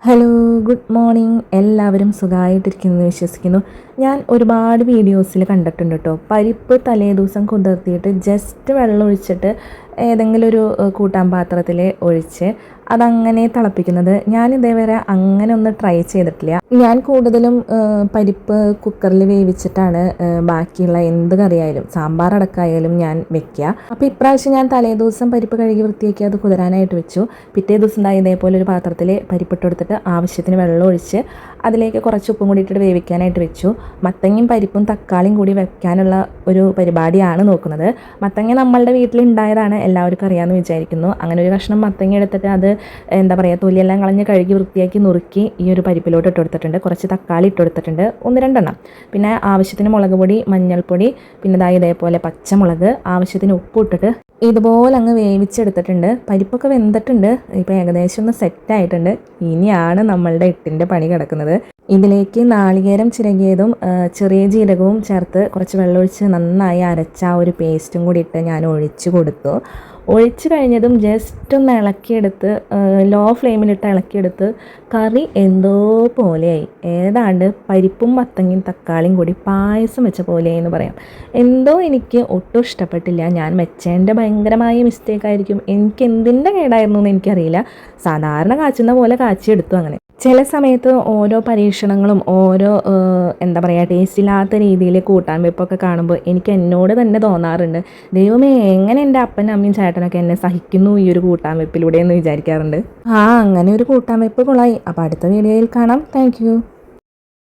Hello good morning എല്ലാവരും സുഖമായിട്ടിരിക്കുന്നു വിശ്വസിക്കുന്നു. ഞാൻ ഒരുപാട് വീഡിയോസിൽ കണ്ടിട്ടുണ്ട് കേട്ടോ പരിപ്പ് തലേ ദിവസം കുതിർത്തിയിട്ട് ജസ്റ്റ് വെള്ളം ഒഴിച്ചിട്ട് ഏതെങ്കിലും ഒരു കൂട്ടാൻ പാത്രത്തിൽ ഒഴിച്ച് അതങ്ങനെ തിളപ്പിക്കുന്നത്. ഞാൻ ഇതേവരെ അങ്ങനെ ഒന്ന് ട്രൈ ചെയ്തിട്ടില്ല. ഞാൻ കൂടുതലും പരിപ്പ് കുക്കറിൽ വേവിച്ചിട്ടാണ് ബാക്കിയുള്ള എന്ത് കറിയായാലും സാമ്പാർ അടക്കായാലും ഞാൻ വെക്കുക അപ്പോൾ ഇപ്രാവശ്യം ഞാൻ തലേ ദിവസം പരിപ്പ് കഴുകി വൃത്തിയാക്കി അത് കുതിരാനായിട്ട് വെച്ചു. പിറ്റേ ദിവസം ഉണ്ടായി ഇതേപോലെ ഒരു പാത്രത്തിൽ പരിപ്പിട്ട് കൊടുത്തിട്ട് ആവശ്യത്തിന് വെള്ളം ഒഴിച്ച് അതിലേക്ക് കുറച്ച് ഉപ്പും കൂടി ഇട്ടിട്ട് വേവിക്കാനായിട്ട് വെച്ചു. മത്തങ്ങയും പരിപ്പും തക്കാളിയും കൂടി വെക്കാനുള്ള ഒരു പരിപാടിയാണ് നോക്കുന്നത്. മത്തങ്ങ നമ്മളുടെ വീട്ടിൽ ഉണ്ടായതാണ് എല്ലാവർക്കും അറിയാമെന്ന് വിചാരിക്കുന്നു. അങ്ങനെ ഒരു കഷ്ണം മത്തങ്ങ എടുത്തിട്ട് അത് എന്താ പറയുക തൊലിയെല്ലാം കളഞ്ഞ് കഴുകി വൃത്തിയാക്കി നുറുക്കി ഈ ഒരു പരിപ്പിലോട്ട് ഇട്ട് കൊടുത്തിട്ടുണ്ട്. കുറച്ച് തക്കാളി ഇട്ട് കൊടുത്തിട്ടുണ്ട്. ഒന്ന് രണ്ടെണ്ണം. പിന്നെ ആവശ്യത്തിന് മുളക് പൊടി മഞ്ഞൾപ്പൊടി പിന്നെ ഇതായി ഇതേപോലെ പച്ചമുളക് ആവശ്യത്തിന് ഉപ്പ് ഇട്ടിട്ട് ഇതുപോലെ അങ്ങ് വേവിച്ചെടുത്തിട്ടുണ്ട്. പരിപ്പൊക്കെ വെന്തിട്ടുണ്ട്. ഇപ്പോൾ ഏകദേശം ഒന്ന് സെറ്റായിട്ടുണ്ട്. ഇനിയാണ് നമ്മളുടെ ഇട്ടിന്റെ പണി കിടക്കുന്നത്. ഇതിലേക്ക് നാളികേരം ചിരകിയതും ചെറിയ ജീരകവും ചേർത്ത് കുറച്ച് വെള്ളമൊഴിച്ച് നന്നായി അരച്ച ഒരു പേസ്റ്റും കൂടി ഇട്ട് ഞാൻ ഒഴിച്ചു കൊടുത്തു. ഒഴിച്ച് കഴിഞ്ഞതും ജസ്റ്റ് ഒന്ന് ഇളക്കിയെടുത്ത് ലോ ഫ്ലെയിമിലിട്ട് ഇളക്കിയെടുത്ത് കറി എന്തോ പോലെയായി. ഏതാണ്ട് പരിപ്പും മത്തങ്ങയും തക്കാളിയും കൂടി പായസം വെച്ച പോലെയായി എന്ന് പറയാം. എന്തോ എനിക്ക് ഒട്ടും ഇഷ്ടപ്പെട്ടില്ല. ഞാൻ വെച്ചതിന്റെ ഭയങ്കരമായ മിസ്റ്റേക്ക് ആയിരിക്കും. എനിക്ക് എന്തിന്റെ കേടായിരുന്നു എന്ന് എനിക്കറിയില്ല. സാധാരണ കാച്ചുന്ന പോലെ കാച്ചിയെടുത്തു അങ്ങനെ. ചില സമയത്ത് ഓരോ പരീക്ഷണങ്ങളും ഓരോ എന്താ പറയുക ടേസ്റ്റ് ഇല്ലാത്ത രീതിയിൽ കൂട്ടാൻ വെപ്പൊക്കെ കാണുമ്പോൾ എനിക്ക് എന്നോട് തന്നെ തോന്നാറുണ്ട്. ദൈവമേ എങ്ങനെ എന്റെ അപ്പനും അമ്മയും ചേട്ടനൊക്കെ എന്നെ സഹിക്കുന്നു ഈ ഒരു കൂട്ടാൻ വെപ്പിലൂടെ എന്ന് വിചാരിക്കാറുണ്ട്. ആ അങ്ങനെ ഒരു കൂട്ടാൻ വെപ്പ് കൊള്ളായി അപ്പോൾ അടുത്ത വീഡിയോയിൽ കാണാം. താങ്ക്